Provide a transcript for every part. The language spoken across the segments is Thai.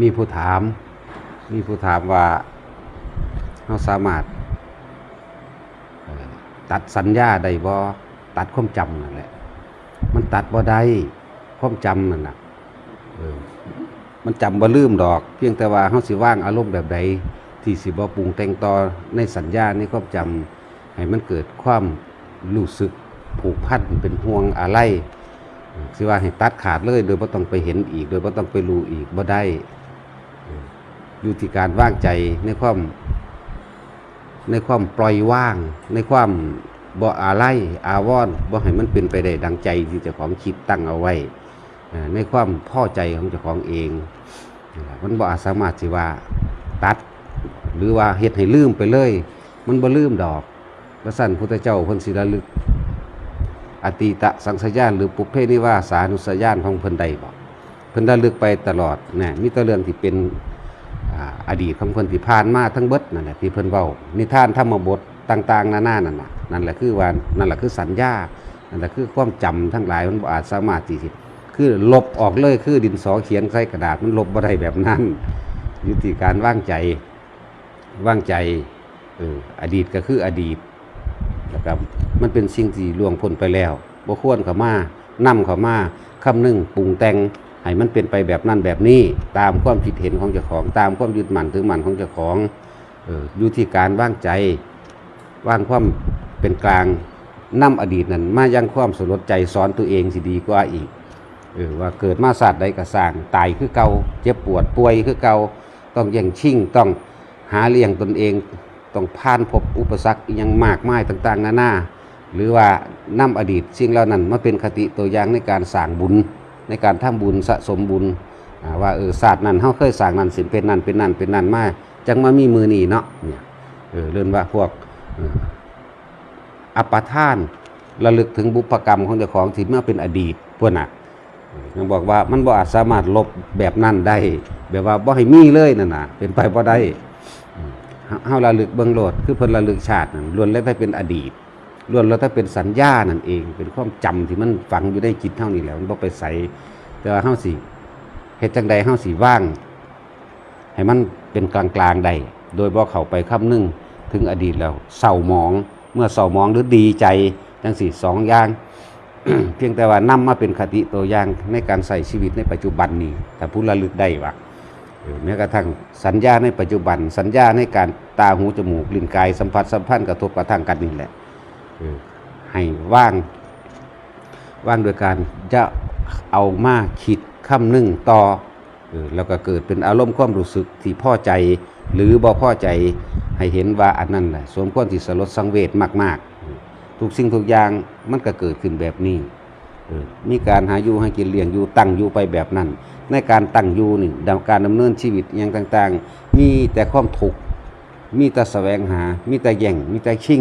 มีผู้ถาม มีผู้ถามว่าเราสามารถ ตัดสัญญาได้บ่ตัดความจำนั่นแหละ มันตัดบ่ได้ความจำนั่นนะมันจำบ่ลืมดอก เพียงแต่ว่าเฮาสิว่างอารมณ์แบบใดที่สิบ่ปรุงแต่งต่อในสัญญาในความจำให้มันเกิดความรู้สึกผูกพันเป็นห่วงอะไร สิว่าให้ตัดขาดเลย โดยบ่ต้องไปเห็นอีก โดยบ่ต้องไปรู้อีกบ่ได้อยู่ที่การว่างใจในความ ในความปล่อยว่าง ในความบ่อาไลอาวรณ์บ่ให้มันเป็นไปได้ดังใจที่เจ้าของคิดตั้งเอาไว้ในความพอใจของเจ้าของเอง มันล่ะมันบ่อาสามารถสิว่าตัด หรือว่าเฮ็ดให้ลืมไปเลย มันบ่ลืมดอกพระสันพุทธเจ้าเพิ่นสิระลึก อตีตะสังสยานหรือปุเพนิวาสานุสยานของเพิ่นใดบ่เพิ่นระลึกไปตลอดนะมีแต่เรื่องที่เป็นอาดีตของเพิ่นที่ผ่านมาทั้งเบิดนั่นแหละที่เพิ่นเว้านิทานธรรมบทต่างๆนานานั่นน่ะนั่นแหละคือว่านั่นแหละคือสัญญานั่นแหละคือความจำทั้งหลายมันบ่อาจสามารถที่คือลบออกเลยคือดินสอเขียนใส่กระดาษมันลบบ่ได้แบบนั้นยู่ที่การว่างใจว่างใจอออดีตก็คืออดีต แล้วก็มันเป็นสิ่งที่ล่วงพ้นไปแล้วบ่ควรเข้ามานํเข้ามาคำนึงปรุงแต่งให้มันเป็นไปแบบนั้นแบบนี้ตามความคิดเห็นของเจ้าของ ตามความยึดมั่นถือมั่นของเจ้าของออยู่ที่การว่างใจว่างความเป็นกลางนํอดีตนั้น มายังความสลดใจสอนตัวเองสิดีกว่าอีกเออว่าเกิดมาศาสตร์ใดก็สางตายคือเก่าเจ็บปวดป่วยคือเก่าต้องแย่งชิงต้องหาเลี้ยงตนเอง ต้องผ่านพบอุปสรรคอหยังมากมายต่าง ๆ นานาหรือว่านํอดีตสิ่งเหล่านั้นมาเป็นคติตัวอย่างในการสร้างบุญในการทำบุญสะสมบุญว่าเออศาสตร์นั้นเฮาเคยสร้างนั้นสินเป็นนั่นเป็นนั่นเป็นนั่นมาจังมามีมือหนีเนาะเนี่ยเออเรื่องว่าพวกอัปทานระลึกถึงบุพกรรมของเจ้าของที่เมื่อเป็นอดีตพวกน่ะยังบอกว่ามันบ่อาจสามารถลบแบบนั้นได้ แบบว่าบ่ให้มีเลยนั่นน่ะเป็นไปบ่ได้ เฮาเฮาระลึกเบิ่งโลดคือเพิ่นระลึกชาตินั่นล้วนแล้วแต่เป็นอดีตล้วนแล้วถ้าเป็นสัญญานั่นเอง เป็นความจำที่มันฝังอยู่ในจิตเท่านี้แหล้วมันบ่ไปใส่แต่ว่าเฮาสิเฮ็ดจังใดเฮาสิว่าง ให้มันเป็นกลางๆได้โดยบ่เข้าไปคำนึงถึงอดีตแล้วเศร้าหมอง เมื่อเศร้าหมองหรือดีใจจังสี่สองอย่างเพียงแต่ว่านำมาเป็นคติตัวอย่างในการใส่ชีวิตในปัจจุบันนี้ถ้าผู้ระลึกได้ว่า แม้กระทั่งสัญญาในปัจจุบัน สัญญาในการตาหูจมูกลิ้นกายสัมผัสสัมพันธ์กระทบกระทั่งกันนี่แหละเออให้ว่างว่างโดยการจะเอามาคิดคำนึงต่อเออแล้วก็เกิดเป็นอารมณ์ความรู้สึกที่พอใจหรือบ่พอใจให้เห็นว่าอันนั้นแหละสมควรที่สลดสังเวชมากๆเออทุกสิ่งทุกอย่างมันก็เกิดขึ้นแบบนี้เออ มีการหาอยู่ให้กินเลี้ยงอยู่ตั้งอยู่ไปแบบนั้น ในการตั้งอยู่นี่ดำการดำเนินชีวิตอย่างต่างๆ มีแต่ความทุกข์มีแต่แสวงหา มีแต่แย่ง มีแต่ชิง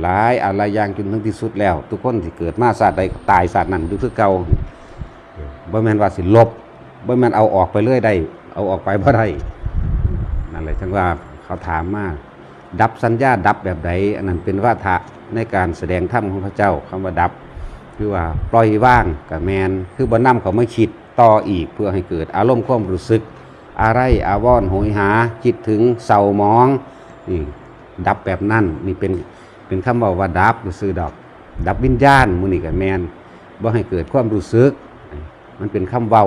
หลายอะไรอย่างจนถึงที่สุดแล้ว ทุกคนที่เกิดมาศาสตร์ใดตายศาสตร์นั้นอยู่คือเก่าบ่แมนว่าสิลบบ่แมนเอาออกไปเรื่อยได้ เอาออกไปบ่ได้นั่นแหละจังว่าเขาถามมาดับสัญญาดับแบบใดอันนั้นเป็นวาทะในการแสดงธรรมของพระเจ้าคำว่าดับ คือว่าปล่อยว่างกับแมนคือบ่นำเขามาคิดต่ออีกเพื่อให้เกิดอารมณ์ความรู้สึก อะไรอาวรณ์โหยหาคิดถึงเศร้าหมองนี่ดับแบบนั้นนี่เป็นเป็นคำว่าว่าดับซื้อดอก ดับวิญญาณมือนี่กับแมนบ่ให้เกิดความรู้สึก มันเป็นคำเว้า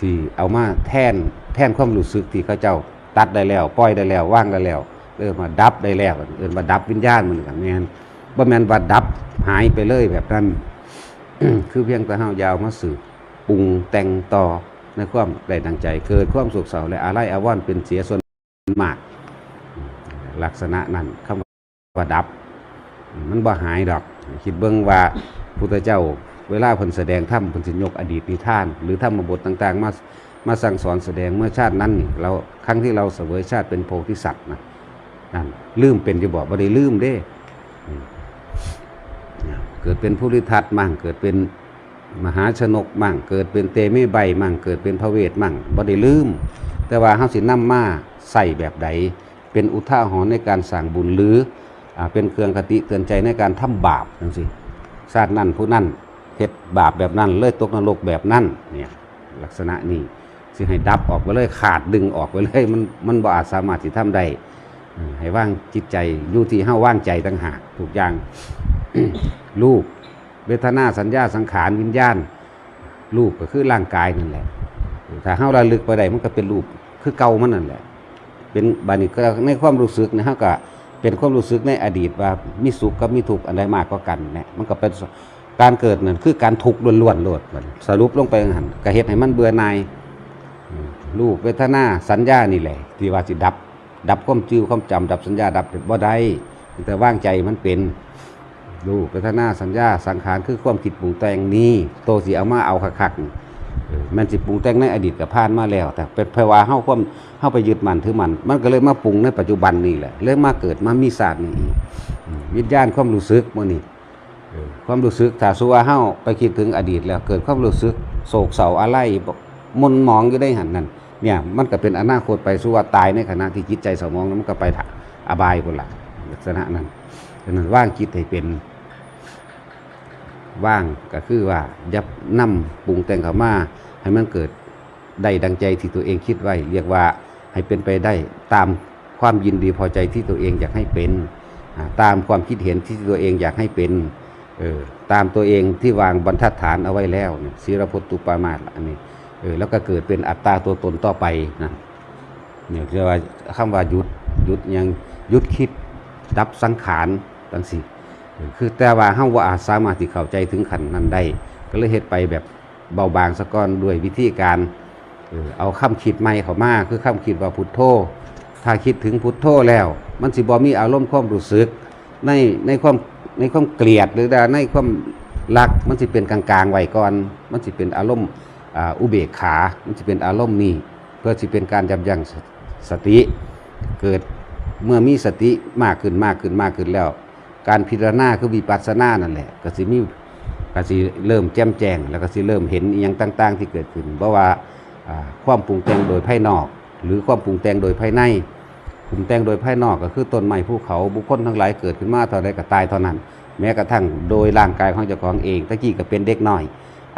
ที่เอามาแทนแทนความรู้สึกที่เขาเจ้าตัดได้แล้ว ปล่อยได้แล้วว่างได้แล้วเออมาดับได้แล้วเออมาดับวิญญาณมันกับแมน บ่แมนว่าดับหายไปเลยแบบนั้น คือเพียงแต่เฮายาวมาสืบปรุงแต่งต่อในความได้ดังใจ เกิดความสุขเสาและอะไรอาวรณ์เป็นเสียส่วนมาก ลักษณะนั้นคำว่าดับ มันบ่หายดอก คิดเบิ่งว่าพุทธเจ้า เวลาเพิ่นแสดงธรรมเพิ่นสิยกอดีตนิทาน หรือธรรมบทต่าง ๆ มามาสั่งสอนแสดงเมื่อชาตินั้นเราครั้งที่เราเสวยชาติเป็นโพธิสัตว์นะนั่นลืมเป็นจะบอกบ่ได้ลืมเด้ เกิดเป็นผู้ริทัตมั่ง เกิดเป็นมหาชนกมั่ง เกิดเป็นเตมิใบมั่ง เกิดเป็นพระเวทมั่งบ่ได้ลืม แต่ว่าเฮาสินำมาใส่แบบใด เป็นอุทาหรณ์ในการสร้างบุญหรือเป็นเครื่องคติเตือนใจในการทำบาปจังซี่ชาตินั้นผู้นั้นเฮ็ดบาปแบบนั้นเลยตกนรกแบบนั้นเนี่ยลักษณะนี้สิให้ดับออกไปเลยขาดดึงออกไปเลยมันมันบ่อาจสามารถสิทำได้ให้ว่างจิตใจอยู่ที่เฮาว่างใจต่างหากทุกอย่าง รูปเวทนาสัญญาสังขารวิญญาณรูปก็คือร่างกายนั่นแหละถ้าเฮาระลึกไปได้มันก็เป็นรูปคือเก่ามันนั่นแหละ เป็นบานี้ก็ในความรู้สึกนะฮะก็เป็นความรู้สึกในอดีตว่ามีสุขกับมีทุกข์อันใดมากกว่ากันเนี่ยมันก็เป็นการเกิดนั่นคือการทุกข์ล้วนๆโลดสรุปลงไปหันก็เฮ็ดให้มันเบื่อหน่ายรูปเวทนาสัญญานี่แหละ ที่ว่าสิดับ ดับความจื้อความจำดับสัญญาดับบ่ได้แต่ว่างใจมันเป็น รูปเวทนาสัญญาสังขารคือความคิดปรุงแต่งนี้โตสิเอามาเอาคักๆนี่เออมันสิปรุงแต่งในอดีตกับผ่านมาแล้ว แต่เป็นเพราว่าเฮาความเฮาไปยึดมันถือมัน มันก็เลยมาปรุงในปัจจุบันนี่แหละเลยมาเกิดมามีศาสตร์นี่อีกวิญญาณความรู้สึกมื้อนี้เออความรู้สึกถ้าสุว่าเฮาไปคิดถึงอดีตแล้วเกิดความรู้สึกโศกเศร้าอะไรมนมองอยู่ได้หันนั่นเนี่ยมันก็เป็นอนาคตไปสู่ว่าตายในขณะที่จิตใจเศร้าหมองแล้วมันก็ไปทาอบายพุ่นละลักษณะนั้นฉะนั้นว่างจิตให้เป็น ว่างก็คือว่ายับนำปรุงแต่งเข้ามาให้มันเกิดได้ดังใจที่ตัวเองคิดไว้ เรียกว่าให้เป็นไปได้ตามความยินดีพอใจที่ตัวเองอยากให้เป็น ตามความคิดเห็นที่ตัวเองอยากให้เป็นเออตามตัวเองที่วางบรรทัดฐานเอาไว้แล้วศีรพจตุปามาสอันนี้เออแล้วก็เกิดเป็นอัตตาตัวตนต่อไปนะเนี่ยเรียกว่าคำว่าหยุดหยุดยังหยุดคิดดับสังขารตั้งสิ คือแต่ว่าเฮาว่าอาจสามารถที่เข้าใจถึงขันนั้นได้ก็เลยเฮ็ดไปแบบเบาบางสะก่อนด้วยวิธีการเออเอาคำคิดใหม่เข้ามาคือคำคิดว่าพุทโธถ้าคิดถึงพุทโธแล้ว มันสิบ่มีอารมณ์ความรู้สึก ในในความในความเกลียดหรือว่าในความรักมันสิเป็นกลางๆไว้ก่อน มันสิเป็นอารมณ์อุเบกขา มันสิเป็นอารมณ์นี้เพื่อสิเป็นการยับยั้งสติเกิดเมื่อมีสติมากขึ้นมากขึ้นมากขึ้นแล้ว การพิจารณาคือวิปัสสนานั่นแหละก็สิมีก็สิเริ่มแจ่มแจ้ง แล้วก็สิเริ่มเห็นอหยังต่าง ๆ ที่เกิดขึ้นเพราะว่าความปรุงแต่งโดยภายนอก หรือความปรุงแต่งโดยภายในปรุงแต่งโดยภายนอกก็คือต้นไม้ภูเขาบุคคลทั้งหลายเกิดขึ้นมาเท่าใดก็ตายเท่านั้น แม้กระทั่งโดยร่างกายของเจ้าของเองตะกี้ก็เป็นเด็กน้อย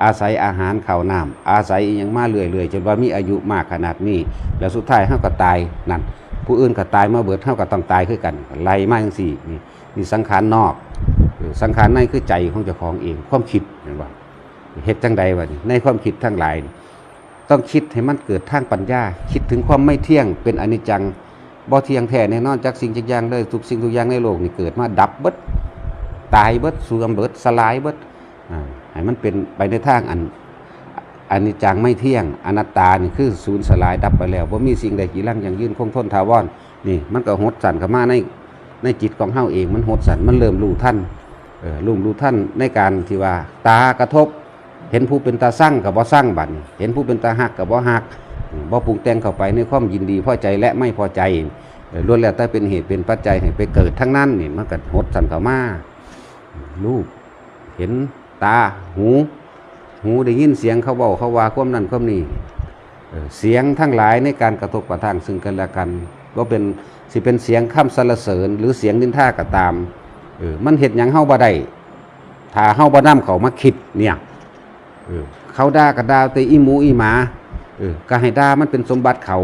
อาศัยอาหารข้าวน้ำอาศัยอหยังมาเรื่อยๆจนว่ามีอายุมากขนาดนี้ แล้วสุดท้ายเฮาก็ตายนั่นผู้อื่นก็ตายมาเบิดเฮาก็ต้องตายคือกันไล่มาจังซี่นี่ นี่สังขารนอก สังขารในคือใจของเจ้าของเอง ความคิดเห็นบ่เฮ็ดจังใดวะนี่ในความคิดทั้งหลาย ต้องคิดให้มันเกิดทางปัญญา คิดถึงความไม่เที่ยงเป็นอนิจจังบ่เที่ยงแท้แน่นอนจากสิ่งจักอย่างเลยทุกสิ่งทุกอย่างในโลกนี่เกิดมาดับเบิดตายเบิดสื่อมเบิดสลายเบิดให้มันเป็นไปในทางอันอนิจจังไม่เที่ยงอนัตตานี่คือสูญสลายดับไปแล้วบ่มีสิ่งใดกี่ลังอย่างยืนคงทนถาวรนนี่มันก็หดสั่นเข้ามาใน ในจิตของเฮาเองมันหดสันมันเริ่มรู้ท่านเออรู้รู้ท่านในการที่ว่า ตากระทบ เห็นผู้เป็นตาสร้างกับบ่สร้างบัดนี้เห็นผู้เป็นตาหักกับบ่หักบ่ปรุงแต่งเข้าไปในความยินดีพอใจและไม่พอใจล้วนแล้วแต่เป็นเหตุเป็นปัจจัยให้ไปเกิดทั้งนั้นนี่มันก็หดสันเข้ามารูปเห็นตาหู หูได้ยินเสียงเขาเว้าเขาว่าความนั้นความนี่เสียงทั้งหลายในการกระทบกระทั่งซึ่งกันและกันก็เป็น สิเป็นเสียงคำสรรเสริญ หรือเสียงนินทาก็ตามเออมันเฮ็ดหยังเฮาบ่ได้ถ้าเฮาบ่นำเขามาคิดเนี่ยเออเขาด่าก็ด่าแต่อีหมูอีหมาเออก็ให้ด่ามันเป็นสมบัติเขา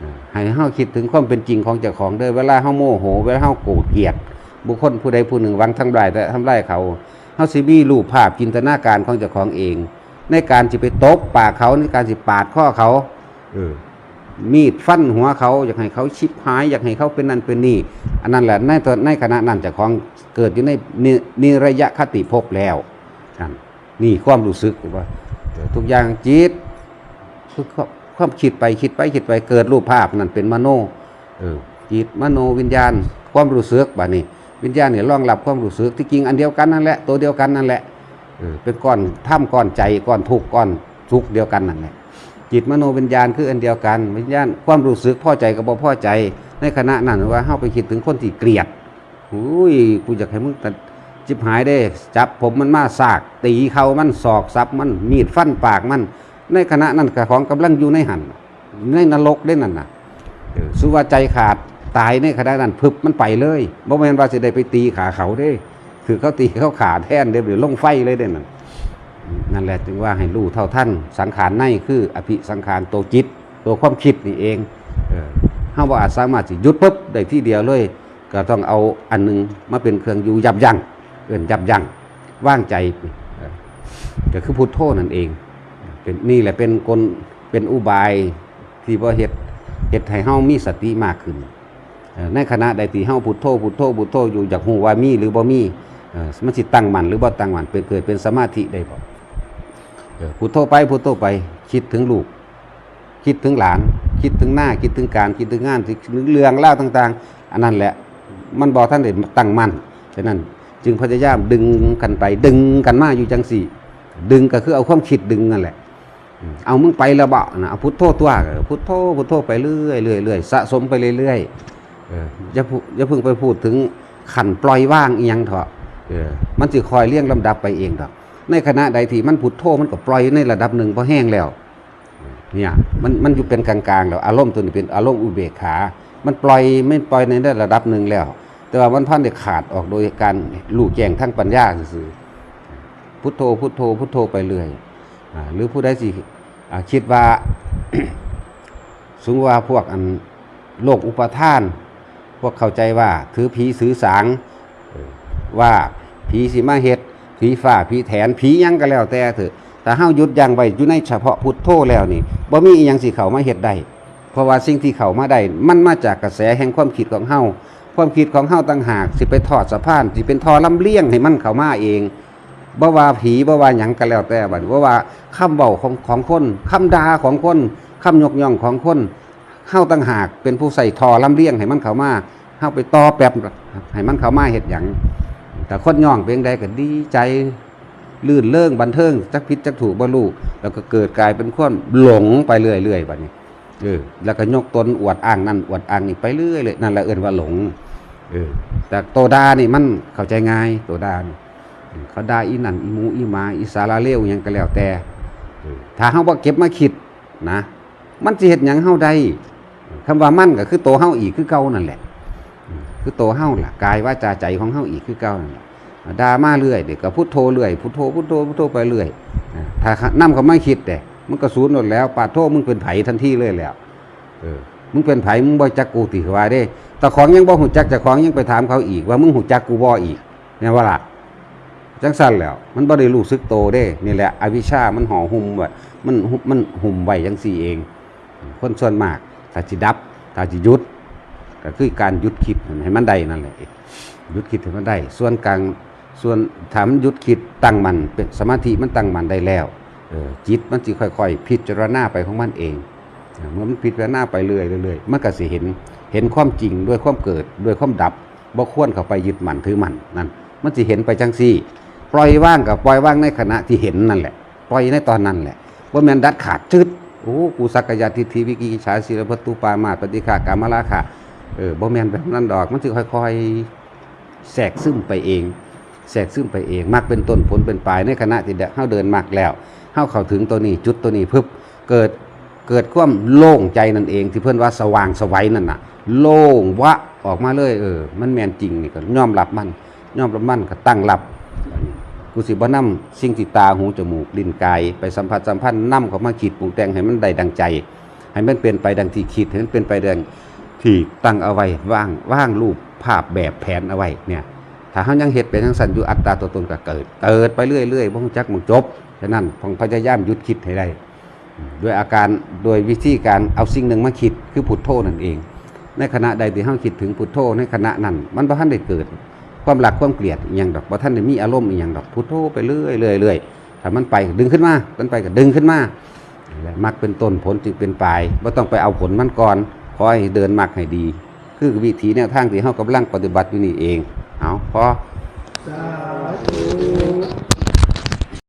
เออให้เฮาคิดถึงความเป็นจริงของเจ้าของเด้อเวลาเฮาโมโหเวลาเฮาโกรธเกลียด บุคคลผู้ใดผู้หนึ่งวังทำลายแต่ทำลายเขาเฮาสิมีรูปภาพจินตนาการของเจ้าของเอง ในการสิไปตบปากเขาในการสิปาดข้อเขาเออ มีดฟันหัวเขาอยากให้เขาชิบหาย อยากให้เขาเป็นนั่นเป็นนี่ อันนั้นแหละในตอนในขณะนั้นจ้าของเกิดอยู่ในนินิระยะคติภพแล้วน,นี่ความรู้สึกว่าทุกอย่างจิตคือความความคิดไปคิดไปคิดไปเกิดรูปภาพนั่นเป็นมโนเออจิตมโนวิญญาณ ความรู้สึกบ่านี้วิญญาณเนี่ยรองรับความรู้สึกที่จริงอันเดียวกันนั่นแหละตัวเดียวกันนั่นแหละเออเป็นก้อนถ้ำก้อนใจก้อนทุกก้อนทุกเดียวกันนั่นแหละ จิตมโนวิญญาณคืออันเดียวกันวิญญาณความรู้สึกพอใจกับบ่พอใจ ในขณะนั้นว่าเฮาไปคิดถึงคนที่เกลียดอุ้ยกูอยากให้มึงตัดจิบหายได้ จับผมมันมาสาก ตีเขามันศอกซับมันมีดฟันปากมัน ในขณะนั้นกับของกำลังอยู่ในหันในนรกได้นั่นน่ะสุว่าใจขาดตายในขณะนั้นพึบมันไปเลยบ่แม่นว่าสิได้ไปตีขาเขาเด้ คือเขาตีเขาขาแท่นเด้หรือลงไฟเลยเด้นั่น นั่นแหละจึงว่าให้รู้เท่าท่านสังขารในคืออภิสังขารตัวจิต ตัวความคิดนี่เองเออเฮาบ่อาจสามารถสิหยุดปุ๊บได้ที่เดียวเลย ก็ต้องเอาอันหนึงมาเป็นเครื่องอยู่ยับยั้งเอิ้นยับยั้งว่างใจก็คือพุทโธนั่นเองเป็นนี่แหละเป็นกลเป็นอุบายที่บ่เฮ็ดเฮ็ดให้เฮามีสติมากขึ้น ในขณะใดที่เฮาพุทโธพุทโธพุทโธอยู่อยากฮู้ว่ามีหรือบ่มีมันสิตั้งมันหรือบ่ตั้งมันเป็นเกิดเป็นสมาธิได้บ่ พุทโธไปพุทโธไป คิดถึงลูก คิดถึงหลาน คิดถึงหน้า คิดถึงการ คิดถึงงานคิดถึงเรื่องเล่าต่าง ๆ อันนั้นแหละ มันบอกท่านได้ตั้งมั่นฉะนั้น จึงพยายามดึงกันไป ดึงกันมาอยู่จังสี่ ดึงก็คือเอาความคิดดึงนั่นแหละ เอามึงไปและเบานะเอาพุทโธตัวก็พุทโธพุทโธไปเรื่อยเรื่อยเรื่อยสะสมไปเรื่อยๆอออย่าพูอย่าเพิ่งไปพูดถึงขันปล่อยว่างอีหยังเถอะมันสิคอยเลี้ยงลำดับไปเองดอก ในขณะใดที่มันพุทโธมันก็ปล่อยในระดับหนึ่งพอแห้งแล้วเนี่ยมันมันอยู่เป็นกลางๆแล้วอารมณ์ตัวนี้เป็นอารมณ์อุเบกขา มันปล่อยไม่ปล่อยในระดับหนึ่งแล้ว แต่ว่ามันพันได้ขาดออกโดยการลู่แจงทั้งปัญญาซื่อพุทโธพุทโธพุทโธไปเรื่อยหรือผู้ใดสิอ่าคิดว่าสมมุติว่าพวกอันโลกอุปทาน พวกเข้าใจว่าถือผีสือสางว่าผีสิมาเฮ็ด ผีฝ่าผีแถนผียังก็แล้วแต่เถอะแต่เฮาหยุดยังไว้อยู่ในเฉพาะพุทโธแล้วนี่บ่มีอีหยังสิเขามาเฮ็ดได้เพราะว่าสิ่งที่เขามาได้มันมาจากกระแสแห่งความคิดของเฮาความคิดของเฮาต่างหากสิไปทอดสะพานสิเป็นทอลำเลียงให้มันเขามาเองบ่ว่าผีบ่ว่าหยังก็แล้วแต่บัดบ่ว่าคำเว้าของของคนคำด่าของคนคำยกย่องของคนเฮาต่างหากเป็นผู้ใส่ทอลำเลียงให้มันเขามาเฮาไปต่อแปบให้มันเขามาเฮ็ดหยัง แต่คนย่องเพียงใดก็ดีใจลื่นเลิ่งบันเทิงจักพิษจักถูกบ่รู้แล้วก็เกิดกลายเป็นความหลงไปเรื่อยๆบัดนี้เออแล้วก็ยกตนอวดอ้างนั่นอวดอ้างนี่ไปเรื่อยเลยนั่นแหละเอิ้นว่าหลงเออแต่โตดานี่มันเข้าใจง่ายโตดานี่เขาด่าอีนั่นอีหมูอีมาอีสาราเลวยังก็แล้วแต่ถ้าเฮาบ่เก็บมาคิดนะ มันสิเฮ็ดหยังเฮาได้คำว่ามันก็คือโตเฮาอีกคือเก่านั่นแหละ คือโตเฮ้าล่ะกายว่าจาใจของเฮ้าอีกคือเก่านั่นแหละด่ามาเรื่อยเด็กก็พุทโธเรื่อยพุทโธพุทโธพุทโธไปเรื่อยถ้านํเขาไม่คิดแต่มันก็สูญหมดแล้วปาโทษมึงเป็นไผ่ทันทีเลยแล้วเออมึงเป็นไผ่มึงบ่จักกูติว่าเด้แต่ของยังบ่หูจักจ้าของยังไปถามเขาอีก ว่ามึงหูจักกูบ่อีกเนี่ยว่าล่ะจังซั่นแล้ว มันบ่ได้รู้สึกโตเด้นี่แหละอวิชามันห่อหุ้มไว้มันมันหุ้มไว้จังซี่เอง คนส่วนมากถ้าสิดับถ้าสิยุด ก็คือการหยุดคิดให้มันได้นั่นแหละหยุดคิดให้มันได้ ส่วนกลางส่วนถามหยุดคิดตั้งมันเป็นสมาธิมันตั้งมันได้แล้วจิตมันสิค่อยๆ พิจารณาไปของมันเองเมื่อมันพิจารณาไปเรื่อยๆเรื่อยมันก็สิเห็นเห็นความจริงด้วยความเกิดด้วยความดับบ่ควรเข้าไปยึดมันถือมันนั่นมันสิเห็นไปจังซี่ ปล่อยว่างกับปล่อยว่างในขณะที่เห็นนั่นแหละ ปล่อยในตอนนั้นแหละว่าแม่นดัดขาดจึดโอ้กูสักกายทิฏฐิวิกิกิจฉาศีลพัตุปามาตปฏิฆากามราคะ เออบ่แมนแบบนั้นดอก มันสิค่อยๆแทรกซึมไปเองแทรกซึมไปเองมักเป็นต้นผลเป็นปลายในขณะที่เฮาเดินมักแล้วเฮาเข้าถึงตัวนี้จุดตัวนี้พึบเกิดเกิดความโล่งใจนั่นเอง ที่เพิ่อนว่าสว่างสวัยนั่นน่ะ โล่งวะออกมาเลยเออ มันแมนจริงนี่ก็ยอมรับมันยอมรับมันก็ตั้งรับกูสิบ่นำสิ่งที่ตาหูจมูกลิ้นกายไปสัมผัสสัมพันธ์นำเข้ามาคิดปรุงแต่งให้มันได้ดังใจ ให้มันเป็นไปดังที่คิดให้มันเป็นไปดัง ที่ตั้งเอาไว้ว่างว่างรูปภาพแบบแผนเอาไว้เนี่ยถ้าเฮายังเฮ็ดเป็นทั้งสันอยู่อัตตาตัวตนก็เกิดเกิดไปเรื่อยๆบ่รู้จักมึงจบฉะนั้นต้องพยายามหยุดคิดให้ได้ด้วยอาการโดยวิธีการเอาสิ่งหนึ่งมาคิดคือพุทโธนั่นเอง ในขณะใดที่เฮาคิดถึงพุทโธในขณะนั้น มันบ่ทันได้เกิด ความรักความเกลียดอีหยังดอกบ่ทันได้มีอารมณ์อีหยังดอกพุทโธไปเรื่อยๆเรื่อยถ้ามันไปดึงขึ้นมามันไปก็ดึงขึ้นมาและมักเป็นต้นผลจึงเป็นปลายบ่ต้องไปเอาผลมันก่อน อให้เดินมักให้ดี คือวิธีแนวทางที่เฮากำลังปฏิบัติอยู่นี่เอง เอาพอสาธุ